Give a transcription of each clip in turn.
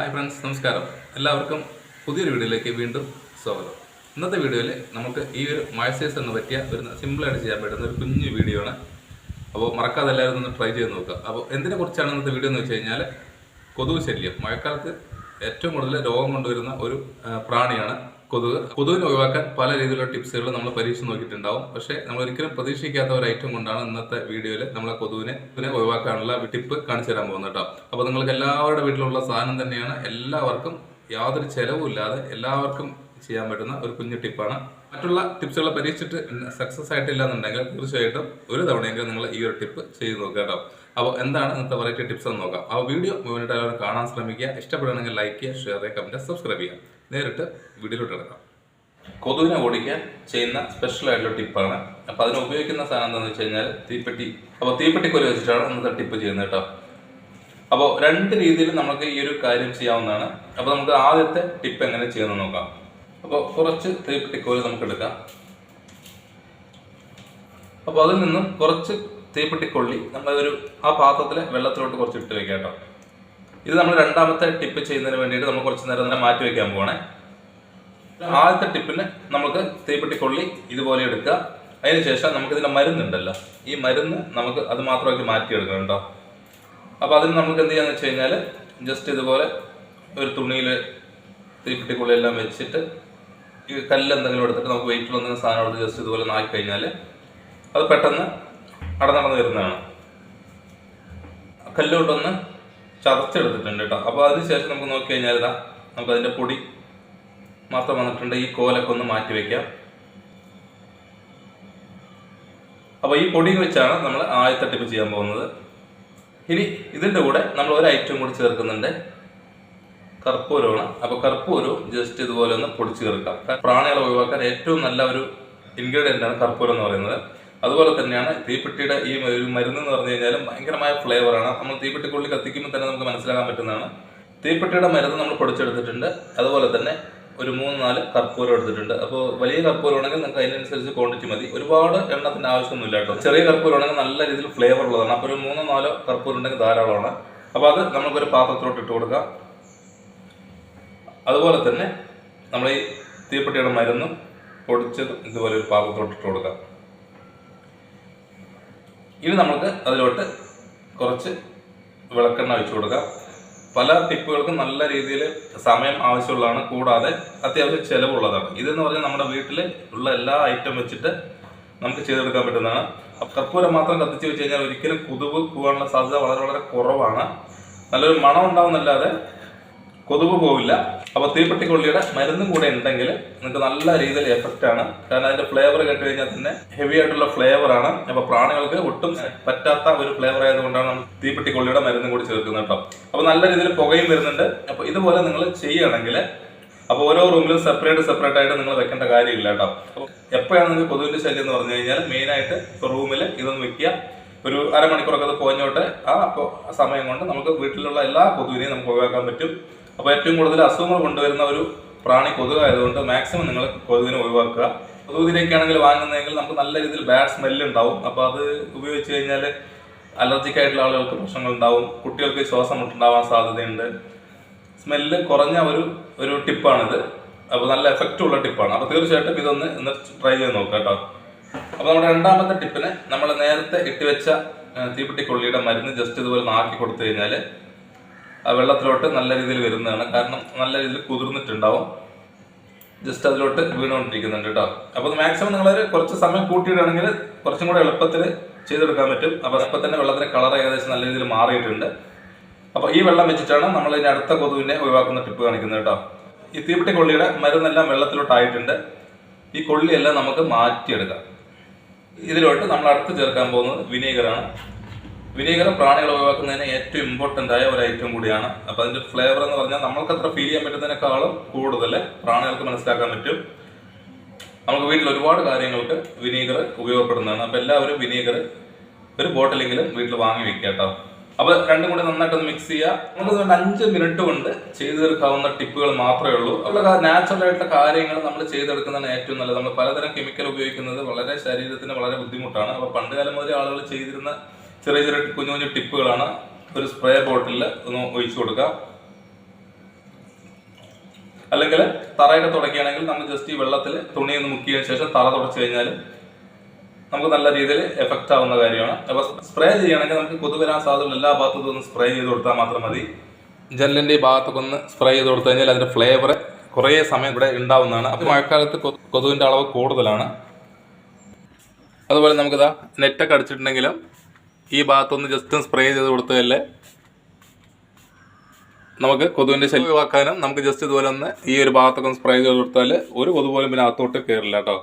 Hi friends നമസ്കാരം. എല്ലാവർക്കും പുതിയൊരു വീഡിയോയിലേക്ക് വീണ്ടും സ്വാഗതം. ഇന്നത്തെ വീഡിയോയിൽ നമുക്ക് ഈ ഒരു മഴസേസ് എന്ന് പറ്റിയ ഒരു സിമ്പിളായിട്ട് ചെയ്യാൻ പറ്റുന്ന ഒരു കുഞ്ഞു വീഡിയോ ആണ്. അപ്പോൾ മറക്കാതെ എല്ലാവരും ഒന്ന് ട്രൈ ചെയ്ത് നോക്കുക. അപ്പോൾ എന്തിനെ കുറിച്ചാണ് ഇന്നത്തെ വീഡിയോ എന്ന് വെച്ച് കഴിഞ്ഞാൽ കൊതുക് ശല്യം. മഴക്കാലത്ത് ഏറ്റവും കൂടുതൽ രോഗം കൊണ്ടുവരുന്ന ഒരു പ്രാണിയാണ് കൊതുക് കൊതുകിനെ ഒഴിവാക്കാൻ പല രീതിയിലുള്ള ടിപ്സുകൾ നമ്മൾ പരീക്ഷ നോക്കിയിട്ടുണ്ടാവും. പക്ഷേ നമ്മൾ ഒരിക്കലും പ്രതീക്ഷിക്കാത്ത ഒരു ഐറ്റം കൊണ്ടാണ് ഇന്നത്തെ വീഡിയോയിൽ നമ്മളെ ഇതിനെ ഒഴിവാക്കാനുള്ള ടിപ്പ് കാണിച്ചു തരാൻ പോകുന്നത് കേട്ടോ. അപ്പോൾ നിങ്ങൾക്ക് എല്ലാവരുടെ വീട്ടിലുള്ള സാധനം തന്നെയാണ് എല്ലാവർക്കും യാതൊരു ചെലവുമില്ലാതെ എല്ലാവർക്കും ചെയ്യാൻ പറ്റുന്ന ഒരു കുഞ്ഞു ടിപ്പാണ്. മറ്റുള്ള ടിപ്സുകൾ പരീക്ഷിച്ചിട്ട് സക്സസ് ആയിട്ടില്ല എന്നുണ്ടെങ്കിൽ തീർച്ചയായിട്ടും ഒരു തവണയെങ്കിലും നിങ്ങൾ ഈ ഒരു ടിപ്പ് ചെയ്ത് നോക്കുക കേട്ടോ. അപ്പോൾ എന്താണ് ഇന്നത്തെ വെറൈറ്റി ടിപ്സ് എന്ന് നോക്കാം. ആ വീഡിയോ മുഴുവനായിട്ട് കാണാൻ ശ്രമിക്കുക. ഇഷ്ടപ്പെടുകയാണെങ്കിൽ ലൈക്ക് ചെയ്യുക ഷെയർ ചെയ്യുക കമന്റ് സബ്സ്ക്രൈബ് ചെയ്യുക. നേരിട്ട് വീഡിയോയിലോട്ട് കിടക്കാം. കൊതുകിനെ ഓടിക്കാൻ ചെയ്യുന്ന സ്പെഷ്യൽ ആയിട്ടുള്ള ടിപ്പാണ് അപ്പോൾ അതിന് ഉപയോഗിക്കുന്ന സാധനം എന്താണെന്ന് വെച്ച് കഴിഞ്ഞാൽ തീപ്പെട്ടി. അപ്പോൾ തീപ്പെട്ടിക്കൊരു വെച്ചിട്ടാണ് ഇന്നത്തെ ടിപ്പ് ചെയ്യുന്നത് കേട്ടോ. അപ്പോൾ രണ്ട് രീതിയിൽ നമുക്ക് ഈ ഒരു കാര്യം ചെയ്യാവുന്നതാണ്. അപ്പോൾ നമുക്ക് ആദ്യത്തെ ടിപ്പ് എങ്ങനെ ചെയ്യുന്നത് നോക്കാം. അപ്പോൾ കുറച്ച് തീപ്പെട്ടിക്കോൽ നമുക്ക് എടുക്കാം. അപ്പോൾ അതിൽ നിന്നും കുറച്ച് തീപ്പെട്ടിക്കൊള്ളി നമ്മൾ ഒരു ആ പാത്രത്തിലെ വെള്ളത്തിലോട്ട് കുറച്ച് ഇട്ട് വെക്കാം കേട്ടോ. ഇത് നമ്മൾ രണ്ടാമത്തെ ടിപ്പ് ചെയ്യുന്നതിന് വേണ്ടിയിട്ട് നമ്മൾ കുറച്ച് നേരം തന്നെ മാറ്റി വയ്ക്കാൻ പോകണേ ആദ്യത്തെ ടിപ്പിന് നമുക്ക് തീപ്പെട്ടിക്കൊള്ളി ഇതുപോലെ എടുക്കുക. അതിനുശേഷം നമുക്ക് ഇതിന്റെ മരുന്നുണ്ടല്ലോ. ഈ മരുന്ന് നമുക്ക് അത് മാത്രമാക്കി മാറ്റിയെടുക്കണം കേട്ടോ. അപ്പോൾ അതിന് നമുക്ക് എന്ത് ചെയ്യാന്ന് വെച്ച് കഴിഞ്ഞാൽ ജസ്റ്റ് ഇതുപോലെ ഒരു തുണിയിൽ തീപ്പെട്ടിക്കുള്ളി എല്ലാം വെച്ചിട്ട് ഈ കല്ല് എന്തെങ്കിലും എടുത്തിട്ട് നമുക്ക് വെയിറ്റിൽ എന്തെങ്കിലും സാധനം എടുത്ത് ജസ്റ്റ് ഇതുപോലെ നാക്കി കഴിഞ്ഞാൽ അത് പെട്ടെന്ന് അടനടന്ന് വരുന്നതാണ്. കല്ല് കൊണ്ടൊന്ന് ചതച്ചെടുത്തിട്ടുണ്ട് കേട്ടോ അപ്പോൾ അതിനുശേഷം നമുക്ക് നോക്കി കഴിഞ്ഞാൽ ഇതാ നമുക്ക് അതിന്റെ പൊടി മാത്രം വന്നിട്ടുണ്ട്. ഈ കോലൊക്കെ ഒന്ന് മാറ്റി വെക്കാം. അപ്പോൾ ഈ പൊടി വെച്ചാണ് നമ്മൾ ആയത്തട്ടിപ്പ് ടിപ്പ് ചെയ്യാൻ പോകുന്നത്. ഇനി ഇതിന്റെ കൂടെ നമ്മൾ ഒരു ഐറ്റം കൂടി ചേർക്കുന്നുണ്ട്. കർപ്പൂരമാണ് അപ്പോൾ കർപ്പൂരവും ജസ്റ്റ് ഇതുപോലെ ഒന്ന് പൊടിച്ച് ചേർക്കാം. പ്രാണികളെ ഒഴിവാക്കാൻ ഏറ്റവും നല്ല ഒരു ഇൻഗ്രീഡിയന്റ് ആണ് കർപ്പൂരം എന്ന് പറയുന്നത്. അതുപോലെ തന്നെയാണ് തീപ്പെട്ടിയുടെ ഈ ഒരു മരുന്ന് എന്ന് പറഞ്ഞു കഴിഞ്ഞാൽ ഭയങ്കരമായ ഫ്ലേവറാണ് നമ്മൾ തീപ്പെട്ടിക്കുള്ളിൽ കത്തിക്കുമ്പോൾ തന്നെ നമുക്ക് മനസ്സിലാക്കാൻ പറ്റുന്നതാണ്. തീപ്പെട്ടിയുടെ മരുന്ന് നമ്മൾ പൊടിച്ചെടുത്തിട്ടുണ്ട്. അതുപോലെ തന്നെ ഒരു മൂന്ന് നാല് കർപ്പൂരം എടുത്തിട്ടുണ്ട്. അപ്പോൾ വലിയ കർപ്പൂരം ആണെങ്കിൽ നിങ്ങൾക്ക് അതിനനുസരിച്ച് ക്വാണ്ടിറ്റി മതി. ഒരുപാട് എണ്ണത്തിന്റെ ആവശ്യമൊന്നുമില്ല കേട്ടോ. ചെറിയ കർപ്പൂരം ആണെങ്കിൽ നല്ല രീതിയിൽ ഫ്ലേവർ ഉള്ളതാണ്. അപ്പോൾ ഒരു മൂന്നോ നാലോ കർപ്പൂരം ഉണ്ടെങ്കിൽ ധാരാളമാണ്. അപ്പോൾ അത് നമുക്കൊരു പാത്രത്തിലോട്ട് ഇട്ട് കൊടുക്കാം. അതുപോലെ തന്നെ നമ്മൾ ഈ തീപ്പെട്ടിയുടെ മരുന്നും പൊടിച്ചത് ഇതുപോലെ ഒരു പാത്രത്തിലോട്ട് ഇട്ട് കൊടുക്കാം. ഇനി നമുക്ക് അതിലോട്ട് കുറച്ച് വിളക്കെണ്ണ ഒഴിച്ചു കൊടുക്കാം. പല ടിപ്പുകൾക്കും നല്ല രീതിയിൽ സമയം ആവശ്യമുള്ളതാണ്. കൂടാതെ അത്യാവശ്യം ചിലവുള്ളതാണ്. ഇതെന്ന് പറഞ്ഞാൽ നമ്മുടെ വീട്ടിൽ ഉള്ള എല്ലാ ഐറ്റം വെച്ചിട്ട് നമുക്ക് ചെയ്തെടുക്കാൻ പറ്റുന്നതാണ്. കർപ്പൂരം മാത്രം കത്തിച്ച് വെച്ച് കഴിഞ്ഞാൽ ഒരിക്കലും കൊതുവ് പോകാനുള്ള സാധ്യത വളരെ വളരെ കുറവാണ്. നല്ലൊരു മണം ഉണ്ടാവുന്നല്ലാതെ കൊതുക് പോവില്ല. അപ്പൊ തീപ്പെട്ടിക്കൊള്ളിയുടെ മരുന്നും കൂടെ ഉണ്ടെങ്കിൽ നിങ്ങൾക്ക് നല്ല രീതിയിൽ എഫക്റ്റ് ആണ്. കാരണം അതിന്റെ ഫ്ലേവർ കേട്ട് കഴിഞ്ഞാൽ തന്നെ ഹെവി ആയിട്ടുള്ള ഫ്ലേവർ ആണ്. അപ്പൊ പ്രാണികൾക്ക് ഒട്ടും പറ്റാത്ത ഒരു ഫ്ലേവർ ആയതുകൊണ്ടാണ് തീപ്പെട്ടിക്കൊള്ളിയുടെ മരുന്നും കൂടി ചേർക്കുന്നത് കേട്ടോ. അപ്പൊ നല്ല രീതിയിൽ പുകയും വരുന്നുണ്ട്. അപ്പൊ ഇതുപോലെ നിങ്ങൾ ചെയ്യുകയാണെങ്കിൽ അപ്പോൾ ഓരോ റൂമിലും സെപ്പറേറ്റ് സെപ്പറേറ്റ് ആയിട്ട് നിങ്ങൾ വെക്കേണ്ട കാര്യമില്ല കേട്ടോ. എപ്പോഴാണ് നിങ്ങൾക്ക് കൊതുവിന്റെ ശല്യം എന്ന് പറഞ്ഞു കഴിഞ്ഞാൽ മെയിൻ ആയിട്ട് റൂമിൽ ഇതൊന്ന് വെക്കുക. ഒരു അരമണിക്കൂറൊക്കെ അത് പോഞ്ഞോട്ടെ ആ സമയം കൊണ്ട് നമുക്ക് വീട്ടിലുള്ള എല്ലാ കൊതുവിനെയും നമുക്ക് ഒഴിവാക്കാൻ പറ്റും. അപ്പോൾ ഏറ്റവും കൂടുതൽ അസുഖങ്ങൾ കൊണ്ടുവരുന്ന ഒരു പ്രാണി കൊതുക് ആയതുകൊണ്ട് മാക്സിമം നിങ്ങൾ കൊതുകിനെ ഒഴിവാക്കുക. കൊതുകിലേക്കാണെങ്കിൽ വാങ്ങുന്നതെങ്കിൽ നമുക്ക് നല്ല രീതിയിൽ ബാഡ് സ്മെല്ല് ഉണ്ടാവും. അപ്പോൾ അത് ഉപയോഗിച്ച് കഴിഞ്ഞാൽ അലർജിക്ക് ആയിട്ടുള്ള ആളുകൾക്ക് പ്രശ്നങ്ങൾ ഉണ്ടാവും കുട്ടികൾക്ക് ശ്വാസം മുട്ടുണ്ടാവാൻ സാധ്യതയുണ്ട്. സ്മെല്ല് കുറഞ്ഞ ഒരു ഒരു ടിപ്പാണിത് അപ്പോൾ നല്ല എഫക്റ്റ് ഉള്ള ടിപ്പാണ് അപ്പോൾ തീർച്ചയായിട്ടും ഇതൊന്ന് ഇന്ന് ട്രൈ ചെയ്ത് നോക്കുക കേട്ടോ. അപ്പോൾ നമ്മുടെ രണ്ടാമത്തെ ടിപ്പിന് നമ്മൾ നേരത്തെ ഇട്ടുവെച്ച തീപ്പെട്ടിക്കൊള്ളിയുടെ മരുന്ന് ജസ്റ്റ് ഇതുപോലെ നാക്കി കൊടുത്തു കഴിഞ്ഞാൽ വെള്ളത്തിലോട്ട് നല്ല രീതിയിൽ വരുന്നതാണ്. കാരണം നല്ല രീതിയിൽ കുതിർന്നിട്ടുണ്ടാവും. ജസ്റ്റ് അതിലോട്ട് വീണുകൊണ്ടിരിക്കുന്നുണ്ട് കേട്ടോ. അപ്പോൾ മാക്സിമം നിങ്ങൾ കുറച്ച് സമയം കൂട്ടിയിടുകയാണെങ്കിൽ കുറച്ചും കൂടെ എളുപ്പത്തിൽ ചെയ്തെടുക്കാൻ പറ്റും. അപ്പോൾ ഇപ്പം തന്നെ വെള്ളത്തിന്റെ കളർ ഏകദേശം നല്ല രീതിയിൽ മാറിയിട്ടുണ്ട്. അപ്പോൾ ഈ വെള്ളം വെച്ചിട്ടാണ് നമ്മൾ ഇനി അടുത്ത കൊതുവിനെ ഒഴിവാക്കുന്ന ടിപ്പ് കാണിക്കുന്നത് കേട്ടോ. ഈ തീപ്പെട്ടി കൊള്ളിയുടെ മരുന്നെല്ലാം വെള്ളത്തിലോട്ടായിട്ടുണ്ട്. ഈ കൊള്ളിയെല്ലാം നമുക്ക് മാറ്റിയെടുക്കാം. ഇതിലോട്ട് നമ്മൾ അടുത്ത് ചേർക്കാൻ പോകുന്നത് വിനീഗറാണ്. വിനീഗർ പ്രാണികൾ ഒഴിവാക്കുന്നതിന് ഏറ്റവും ഇമ്പോർട്ടന്റ് ആയ ഒരു ഐറ്റം കൂടിയാണ്. അപ്പോൾ അതിന്റെ ഫ്ലേവർ എന്ന് പറഞ്ഞാൽ നമ്മൾക്ക് അത്ര ഫീൽ ചെയ്യാൻ പറ്റുന്നതിനേക്കാളും കൂടുതൽ പ്രാണികൾക്ക് മനസ്സിലാക്കാൻ പറ്റും. നമുക്ക് വീട്ടിൽ ഒരുപാട് കാര്യങ്ങൾക്ക് വിനീഗർ ഉപയോഗപ്പെടുന്നതാണ്. അപ്പോൾ എല്ലാവരും വിനീഗർ ഒരു ബോട്ടിലെങ്കിലും വീട്ടിൽ വാങ്ങി വെക്കുക കേട്ടോ. അപ്പോൾ രണ്ടും കൂടി നന്നായിട്ടൊന്ന് മിക്സ് ചെയ്യുക. നമുക്ക് വേണ്ട അഞ്ച് മിനിറ്റ് കൊണ്ട് ചെയ്തു തീർക്കാവുന്ന ടിപ്പുകൾ മാത്രമേ ഉള്ളൂ. ഉള്ള നാച്ചുറൽ ആയിട്ടുള്ള കാര്യങ്ങൾ നമ്മൾ ചെയ്തെടുക്കുന്നതാണ് ഏറ്റവും നല്ലത്. നമ്മൾ പലതരം കെമിക്കൽ ഉപയോഗിക്കുന്നത് വളരെ ശരീരത്തിന് വളരെ ബുദ്ധിമുട്ടാണ്. അപ്പോൾ പണ്ട് കാലം മുതലേ ആളുകൾ ചെയ്തിരുന്ന ചെറിയ ചെറിയ കുഞ്ഞു കുഞ്ഞു ടിപ്പുകളാണ് ഒരു സ്പ്രേ ബോട്ടിലിൽ ഒന്ന് ഒഴിച്ചു കൊടുക്കുക. അല്ലെങ്കിൽ തറയൊക്കെ തുടക്കുകയാണെങ്കിൽ നമ്മൾ ജസ്റ്റ് ഈ വെള്ളത്തിൽ തുണി ഒന്ന് മുക്കിയതിനു ശേഷം തറ തുടച്ചു കഴിഞ്ഞാൽ നമുക്ക് നല്ല രീതിയിൽ എഫക്റ്റ് ആവുന്ന കാര്യമാണ്. അപ്പോൾ സ്പ്രേ ചെയ്യുകയാണെങ്കിൽ നമുക്ക് കൊതു വരാൻ സാധ്യതയുള്ള എല്ലാ ഭാഗത്തും ഒന്ന് സ്പ്രേ ചെയ്ത് കൊടുത്താൽ മാത്രം മതി. ജെല്ലിന്റെ ഈ ഭാഗത്തൊക്കെ ഒന്ന് സ്പ്രേ ചെയ്ത് കൊടുത്തു കഴിഞ്ഞാൽ അതിന്റെ ഫ്ലേവർ കുറേ സമയം ഇവിടെ ഉണ്ടാവുന്നതാണ്. അപ്പോൾ മഴക്കാലത്ത് കൊതുവിന്റെ അളവ് കൂടുതലാണ്. അതുപോലെ നമുക്കിതാ നെറ്റൊക്കെ അടിച്ചിട്ടുണ്ടെങ്കിലും ഈ ഭാഗത്തൊന്ന് ജസ്റ്റ് സ്പ്രേ ചെയ്ത് കൊടുത്തതല്ലേ? നമുക്ക് കൊതുവിന്റെ ശല്യം ഒഴിവാക്കാനും നമുക്ക് ജസ്റ്റ് ഇതുപോലെ ഒന്ന് ഈ ഒരു ഭാഗത്തൊക്കെ ഒന്ന് സ്പ്രേ ചെയ്ത് കൊടുത്താൽ ഒരു കൊതു പോലും പിന്നെ അകത്തോട്ട് കയറില്ല കേട്ടോ.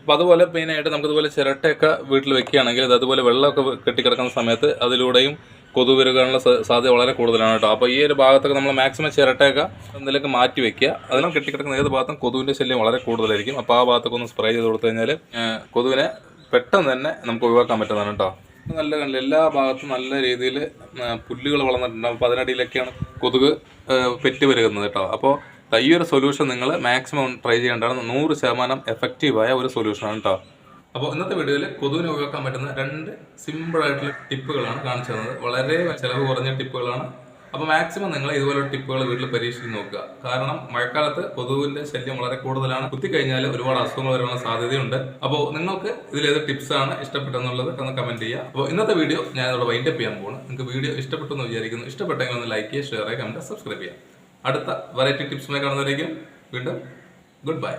അപ്പോൾ അതുപോലെ മെയിനായിട്ട് നമുക്കിതുപോലെ ചിരട്ടയൊക്കെ വീട്ടിൽ വെക്കുകയാണെങ്കിൽ അത് അതുപോലെ വെള്ളമൊക്കെ കെട്ടിക്കിടക്കുന്ന സമയത്ത് അതിലൂടെയും കൊതു വരികാനുള്ള സാധ്യത വളരെ കൂടുതലാണ് കേട്ടോ. അപ്പോൾ ഈ ഒരു ഭാഗത്തൊക്കെ നമ്മൾ മാക്സിമം ചിരട്ടയൊക്കെ എന്തെങ്കിലുമൊക്കെ മാറ്റി വെക്കുക. അതിനും കെട്ടിക്കിടക്കുന്ന ഏത് ഭാഗത്തും കൊതുവിന്റെ ശല്യം വളരെ കൂടുതലായിരിക്കും. അപ്പോൾ ആ ഭാഗത്തൊക്കെ ഒന്ന് സ്പ്രേ ചെയ്ത് കൊടുത്തു കഴിഞ്ഞാൽ കൊതുവിനെ പെട്ടെന്ന് തന്നെ നമുക്ക് ഒഴിവാക്കാൻ പറ്റുന്നതാണ് കേട്ടോ നല്ല കണ്ടില്ല എല്ലാ ഭാഗത്തും നല്ല രീതിയിൽ പുല്ലുകൾ വളർന്നിട്ടുണ്ടാകും അപ്പോൾ അതിനടിയിലൊക്കെയാണ് കൊതുക് പെറ്റ് വരുന്നത് കേട്ടോ അപ്പോൾ ഈ ഒരു സൊല്യൂഷൻ നിങ്ങൾ മാക്സിമം ട്രൈ ചെയ്യേണ്ടതാണ്. നൂറ് ശതമാനം എഫക്റ്റീവായ ഒരു സൊല്യൂഷനാണ് കേട്ടോ അപ്പോൾ ഇന്നത്തെ വീഡിയോയിൽ കൊതുവിനെ ഒഴിവാക്കാൻ പറ്റുന്ന രണ്ട് സിമ്പിളായിട്ടുള്ള ടിപ്പുകളാണ് കാണിച്ചു തന്നത്. വളരെ ചിലവ് കുറഞ്ഞ ടിപ്പുകളാണ് അപ്പോൾ മാക്സിമം നിങ്ങൾ ഇതുപോലെ ടിപ്പുകൾ വീട്ടിൽ പരീക്ഷിച്ച് നോക്കുക. കാരണം മഴക്കാലത്ത് കൊതുവിന്റെ ശല്യം വളരെ കൂടുതലാണ്. കുത്തിക്കഴിഞ്ഞാൽ ഒരുപാട് അസുഖങ്ങൾ വരാനുള്ള സാധ്യതയുണ്ട്. അപ്പോൾ നിങ്ങൾക്ക് ഇതിലേത് ടിപ്സ് ആണ് ഇഷ്ടപ്പെട്ടെന്നുള്ളത് ഒന്ന് കമന്റ് ചെയ്യുക. അപ്പോൾ ഇന്നത്തെ വീഡിയോ ഞാൻ ഇവിടെ വൈൻഡപ്പ് ചെയ്യാൻ പോകുന്നു നിങ്ങൾക്ക് വീഡിയോ ഇഷ്ടപ്പെട്ടു എന്ന് വിചാരിക്കുന്നു. ഇഷ്ടപ്പെട്ടെങ്കിൽ ഒന്ന് ലൈക്ക് ചെയ്യുക ഷെയർ ചെയ്യുക കമന്റ് സബ്സ്ക്രൈബ് ചെയ്യുക. അടുത്ത വെറൈറ്റി ടിപ്സുമായി കാണുന്നവരേക്കും വീണ്ടും ഗുഡ് ബൈ